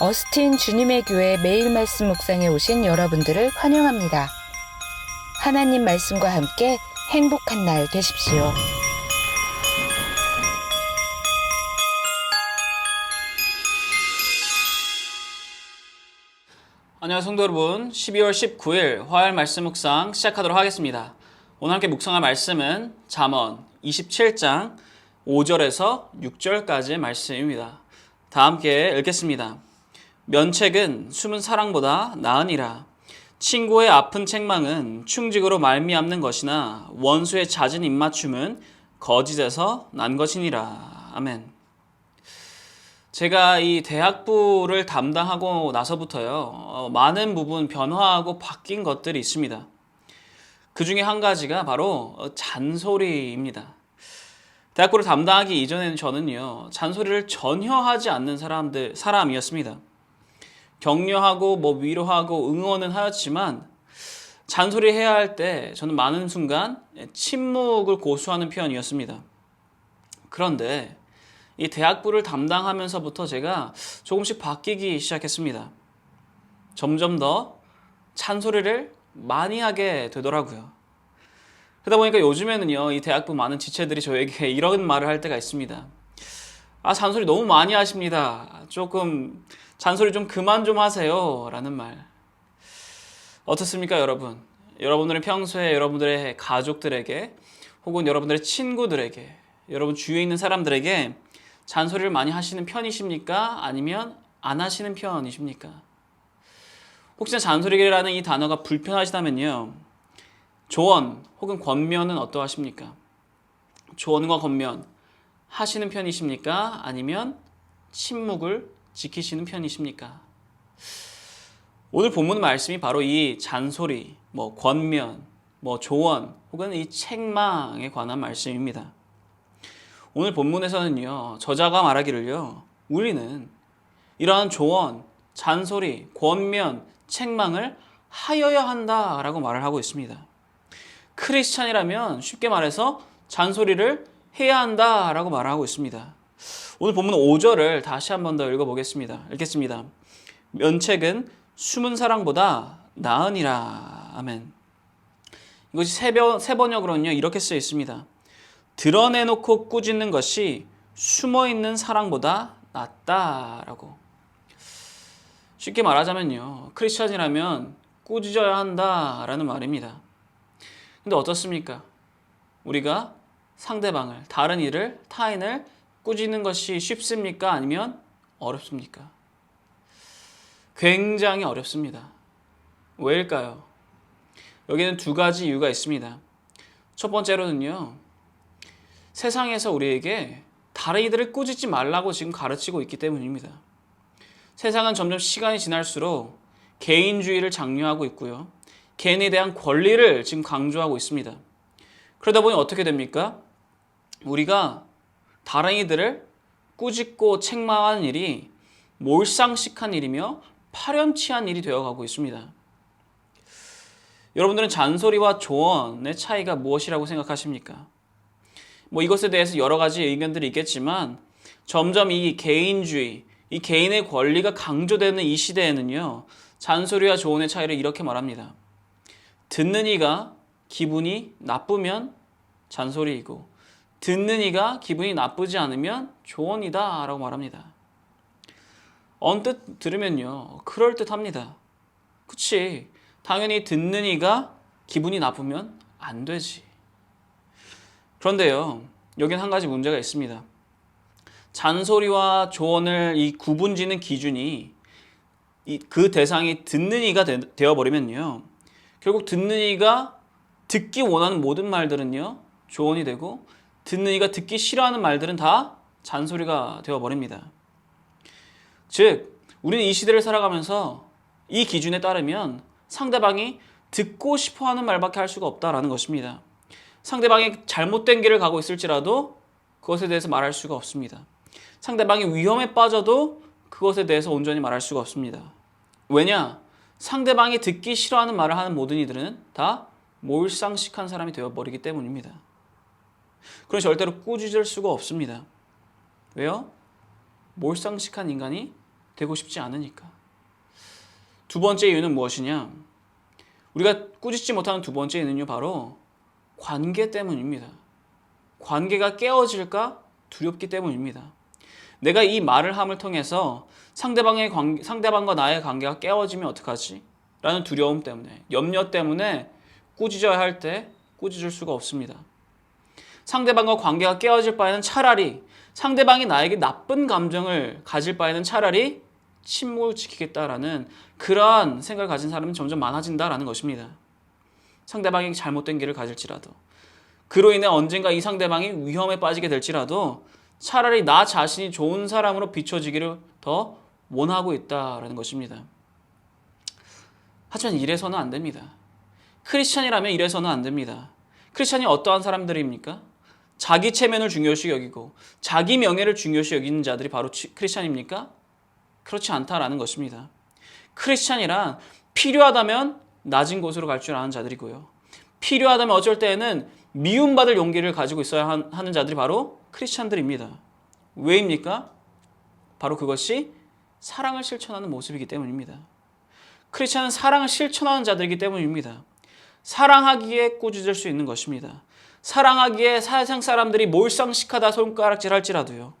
어스틴 주님의 교회 매일 말씀 묵상에 오신 여러분들을 환영합니다. 하나님 말씀과 함께 행복한 날 되십시오. 안녕하세요 성도 여러분 12월 19일 화요일 말씀 묵상 시작하도록 하겠습니다 오늘 함께 묵상할 말씀은 잠언 27장 5절에서 6절까지의 말씀입니다 다 함께 읽겠습니다 면책은 숨은 사랑보다 나으니라 친구의 아픈 책망은 충직으로 말미암는 것이나 원수의 잦은 입맞춤은 거짓에서 난 것이니라 아멘 제가 이 대학부를 담당하고 나서부터요, 어, 많은 부분 변화하고 바뀐 것들이 있습니다. 그 중에 한 가지가 바로 어, 잔소리입니다. 대학부를 담당하기 이전에는 저는요, 잔소리를 전혀 하지 않는 사람들, 사람이었습니다. 격려하고 뭐 위로하고 응원은 하였지만, 잔소리 해야 할 때 저는 많은 순간 침묵을 고수하는 편이었습니다. 그런데 이 대학부를 담당하면서부터 제가 조금씩 바뀌기 시작했습니다. 점점 더 찬소리를 많이 하게 되더라고요. 그러다 보니까 요즘에는요, 이 대학부 많은 지체들이 저에게 이런 말을 할 때가 있습니다. 아, 잔소리 너무 많이 하십니다. 조금 잔소리 좀 그만 좀 하세요. 라는 말. 어떻습니까, 여러분? 여러분들은 평소에 여러분들의 가족들에게 혹은 여러분들의 친구들에게 여러분 주위에 있는 사람들에게 잔소리를 많이 하시는 편이십니까? 아니면 안 하시는 편이십니까? 혹시나 잔소리라는 이 단어가 불편하시다면요. 조언 혹은 권면은 어떠하십니까? 조언과 권면 하시는 편이십니까? 아니면 침묵을 지키시는 편이십니까? 오늘 본문 말씀이 바로 이 잔소리, 뭐 권면, 뭐 조언 혹은 이 책망에 관한 말씀입니다. 오늘 본문에서는요, 저자가 말하기를요, 우리는 이러한 조언, 잔소리, 권면, 책망을 하여야 한다라고 말을 하고 있습니다. 크리스찬이라면 쉽게 말해서 잔소리를 해야 한다라고 말을 하고 있습니다. 오늘 본문 5절을 다시 한 번 더 읽어보겠습니다. 읽겠습니다. 면책은 숨은 사랑보다 나으니라. 아멘. 이것이 세, 번역으로는요, 이렇게 쓰여 있습니다. 드러내놓고 꾸짖는 것이 숨어 있는 사랑보다 낫다라고. 쉽게 말하자면요. 크리스천이라면 꾸짖어야 한다라는 말입니다. 근데 어떻습니까? 우리가 상대방을, 다른 이를, 타인을 꾸짖는 것이 쉽습니까? 아니면 어렵습니까? 굉장히 어렵습니다. 왜일까요? 여기는 두 가지 이유가 있습니다. 첫 번째로는요. 세상에서 우리에게 다른 이들을 꾸짖지 말라고 지금 가르치고 있기 때문입니다. 세상은 점점 시간이 지날수록 개인주의를 장려하고 있고요. 개인에 대한 권리를 지금 강조하고 있습니다. 그러다 보니 어떻게 됩니까? 우리가 다른 이들을 꾸짖고 책망하는 일이 몰상식한 일이며 파렴치한 일이 되어가고 있습니다. 여러분들은 잔소리와 조언의 차이가 무엇이라고 생각하십니까? 뭐 이것에 대해서 여러 가지 의견들이 있겠지만 점점 이 개인주의, 이 개인의 권리가 강조되는 이 시대에는요, 잔소리와 조언의 차이를 이렇게 말합니다. 듣는 이가 기분이 나쁘면 잔소리이고, 듣는 이가 기분이 나쁘지 않으면 조언이다 라고 말합니다. 언뜻 들으면요, 그럴듯합니다. 그치. 당연히 듣는 이가 기분이 나쁘면 안 되지. 그런데요, 여긴 한 가지 문제가 있습니다. 잔소리와 조언을 이 구분짓는 기준이 그 대상이 듣는 이가 되어 버리면요, 결국 듣는 이가 듣기 원하는 모든 말들은요 조언이 되고 듣는 이가 듣기 싫어하는 말들은 다 잔소리가 되어 버립니다. 즉, 우리는 이 시대를 살아가면서 이 기준에 따르면 상대방이 듣고 싶어 하는 말밖에 할 수가 없다라는 것입니다. 상대방이 잘못된 길을 가고 있을지라도 그것에 대해서 말할 수가 없습니다. 상대방이 위험에 빠져도 그것에 대해서 온전히 말할 수가 없습니다. 왜냐? 상대방이 듣기 싫어하는 말을 하는 모든 이들은 다 몰상식한 사람이 되어버리기 때문입니다. 그럼 절대로 꾸짖을 수가 없습니다. 왜요? 몰상식한 인간이 되고 싶지 않으니까. 두 번째 이유는 무엇이냐? 우리가 꾸짖지 못하는 두 번째 이유는요, 바로 관계 때문입니다. 관계가 깨어질까 두렵기 때문입니다. 내가 이 말을 함을 통해서 상대방의 관계, 상대방과 나의 관계가 깨어지면 어떡하지? 라는 두려움 때문에, 염려 때문에 꾸짖어야 할 때 꾸짖을 수가 없습니다. 상대방과 관계가 깨어질 바에는 차라리 상대방이 나에게 나쁜 감정을 가질 바에는 차라리 침묵을 지키겠다라는 그러한 생각을 가진 사람은 점점 많아진다라는 것입니다. 상대방이 잘못된 길을 가질지라도 그로 인해 언젠가 이 상대방이 위험에 빠지게 될지라도 차라리 나 자신이 좋은 사람으로 비춰지기를 더 원하고 있다라는 것입니다. 하지만 이래서는 안 됩니다. 크리스찬이라면 이래서는 안 됩니다. 크리스찬이 어떠한 사람들입니까? 자기 체면을 중요시 여기고 자기 명예를 중요시 여기는 자들이 바로 치- 크리스찬입니까? 그렇지 않다라는 것입니다. 크리스찬이란 필요하다면 낮은 곳으로 갈 줄 아는 자들이고요. 필요하다면 어쩔 때에는 미움받을 용기를 가지고 있어야 한- 하는 자들이 바로 크리스찬들입니다. 왜입니까? 바로 그것이 사랑을 실천하는 모습이기 때문입니다. 크리스찬은 사랑을 실천하는 자들이기 때문입니다. 사랑하기에 꾸짖을 수 있는 것입니다. 사랑하기에 세상 사람들이 몰상식하다 손가락질 할지라도요.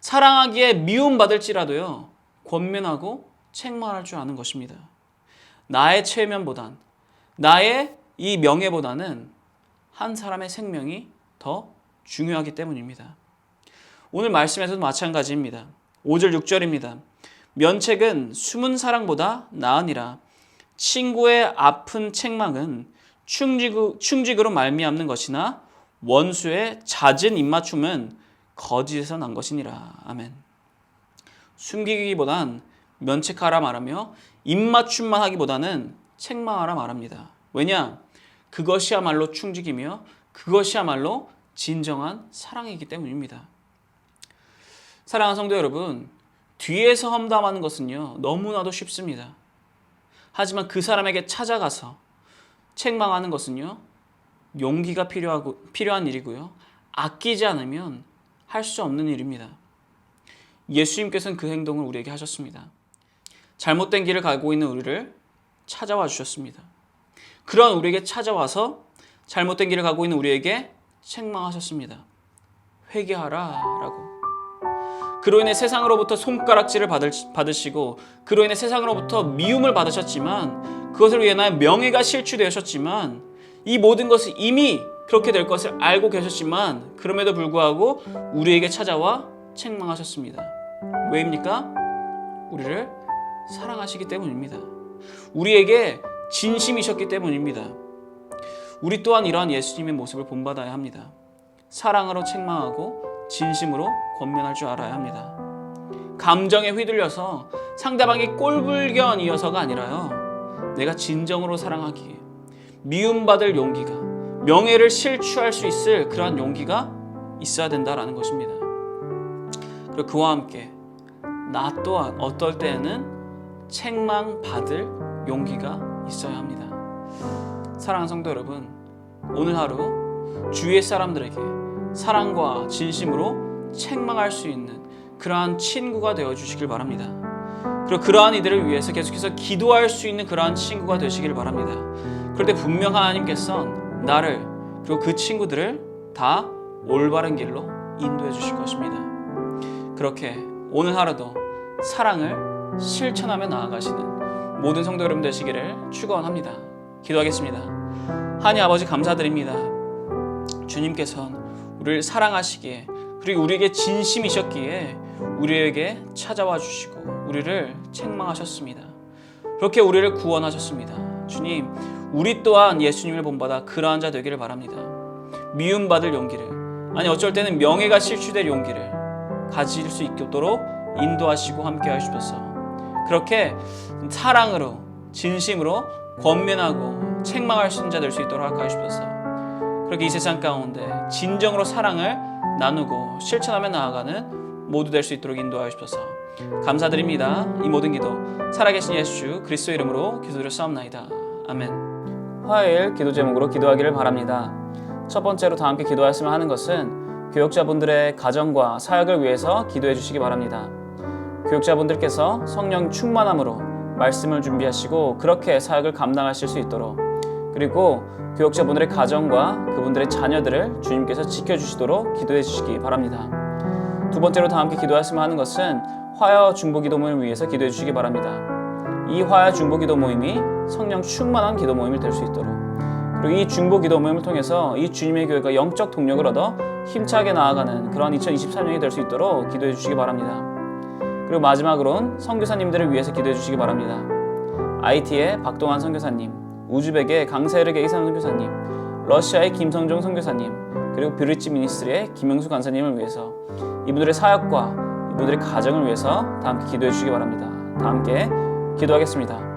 사랑하기에 미움받을지라도요. 권면하고 책망할 줄 아는 것입니다. 나의 체면보단 나의 이 명예보다는 한 사람의 생명이 더 중요하기 때문입니다. 오늘 말씀에서도 마찬가지입니다. 5절 6절입니다. 면책은 숨은 사랑보다 나으니라. 친구의 아픈 책망은 충직, 충직으로 말미암는 것이나 원수의 잦은 입맞춤은 거짓에서 난 것이니라. 아멘. 숨기기보단 면책하라 말하며 입맞춤만 하기보다는 책망하라 말합니다. 왜냐? 그것이야말로 충직이며 그것이야말로 진정한 사랑이기 때문입니다. 사랑하는 성도 여러분, 뒤에서 험담하는 것은요, 너무나도 쉽습니다. 하지만 그 사람에게 찾아가서 책망하는 것은요, 용기가 필요하고, 필요한 일이고요, 아끼지 않으면 할 수 없는 일입니다. 예수님께서는 그 행동을 우리에게 하셨습니다. 잘못된 길을 가고 있는 우리를 찾아와 주셨습니다. 그런 우리에게 찾아와서 잘못된 길을 가고 있는 우리에게 책망하셨습니다. 회개하라 라고. 그로 인해 세상으로부터 손가락질을 받으시고 그로 인해 세상으로부터 미움을 받으셨지만 그것을 위해 명예가 실추되셨지만 이 모든 것을 이미 그렇게 될 것을 알고 계셨지만 그럼에도 불구하고 우리에게 찾아와 책망하셨습니다. 왜입니까? 우리를 사랑하시기 때문입니다. 우리에게 진심이셨기 때문입니다. 우리 또한 이러한 예수님의 모습을 본받아야 합니다. 사랑으로 책망하고 진심으로 권면할 줄 알아야 합니다. 감정에 휘둘려서 상대방이 꼴불견이어서가 아니라요. 내가 진정으로 사랑하기에 미움받을 용기가 명예를 실추할 수 있을 그러한 용기가 있어야 된다라는 것입니다. 그리고 그와 함께 나 또한 어떨 때에는 책망받을 용기가 있어야 합니다. 사랑하는 성도 여러분, 오늘 하루 주위의 사람들에게 사랑과 진심으로 책망할 수 있는 그러한 친구가 되어 주시길 바랍니다. 그리고 그러한 이들을 위해서 계속해서 기도할 수 있는 그러한 친구가 되시길 바랍니다. 때 분명 하나님께서 나를 그리고 그 친구들을 다 올바른 길로 인도해 주실 것입니다. 그렇게 오늘 하루도 사랑을 실천하며 나아가시는 모든 성도 여러분 되시기를 축원합니다. 기도하겠습니다. 하나님 아버지 감사드립니다. 주님께서는 우리를 사랑하시기에 그리고 우리에게 진심이셨기에 우리에게 찾아와 주시고 우리를 책망하셨습니다. 그렇게 우리를 구원하셨습니다. 주님, 우리 또한 예수님을 본받아 그러한 자 되기를 바랍니다. 미움받을 용기를 아니 어쩔 때는 명예가 실추될 용기를 가질 수 있도록 인도하시고 함께 하시옵소서. 그렇게 사랑으로 진심으로 권면하고 책망할 수 있는 자 될 수 있도록 하시옵소서. 그렇게 이 세상 가운데 진정으로 사랑을 나누고 실천하며 나아가는 모두 될 수 있도록 인도하시옵소서. 감사드립니다. 이 모든 기도 살아계신 예수 그리스도 이름으로 기도를 싸움나이다. 아멘. 화요일 기도 제목으로 기도하기를 바랍니다. 첫 번째로 다 함께 기도하였으면 하는 것은 교역자분들의 가정과 사역을 위해서 기도해 주시기 바랍니다. 교육자분들께서 성령 충만함으로 말씀을 준비하시고 그렇게 사역을 감당하실 수 있도록 그리고 교육자분들의 가정과 그분들의 자녀들을 주님께서 지켜주시도록 기도해 주시기 바랍니다. 두 번째로 다 함께 기도했으면 하는 것은 화요 중보 기도 모임을 위해서 기도해 주시기 바랍니다. 이 화요 중보 기도 모임이 성령 충만한 기도 모임이 될 수 있도록 그리고 이 중보 기도 모임을 통해서 이 주님의 교회가 영적 동력을 얻어 힘차게 나아가는 그런 2023년이 될 수 있도록 기도해 주시기 바랍니다. 그리고 마지막으로는 선교사님들을 위해서 기도해 주시기 바랍니다. IT의 박동환 선교사님, 우즈벡의 강세르 게 이산 선교사님, 러시아의 김성종 선교사님, 그리고 뷰리치 미니스트리의 김영수 간사님을 위해서 이분들의 사역과 이분들의 가정을 위해서 다 함께 기도해 주시기 바랍니다. 다 함께 기도하겠습니다.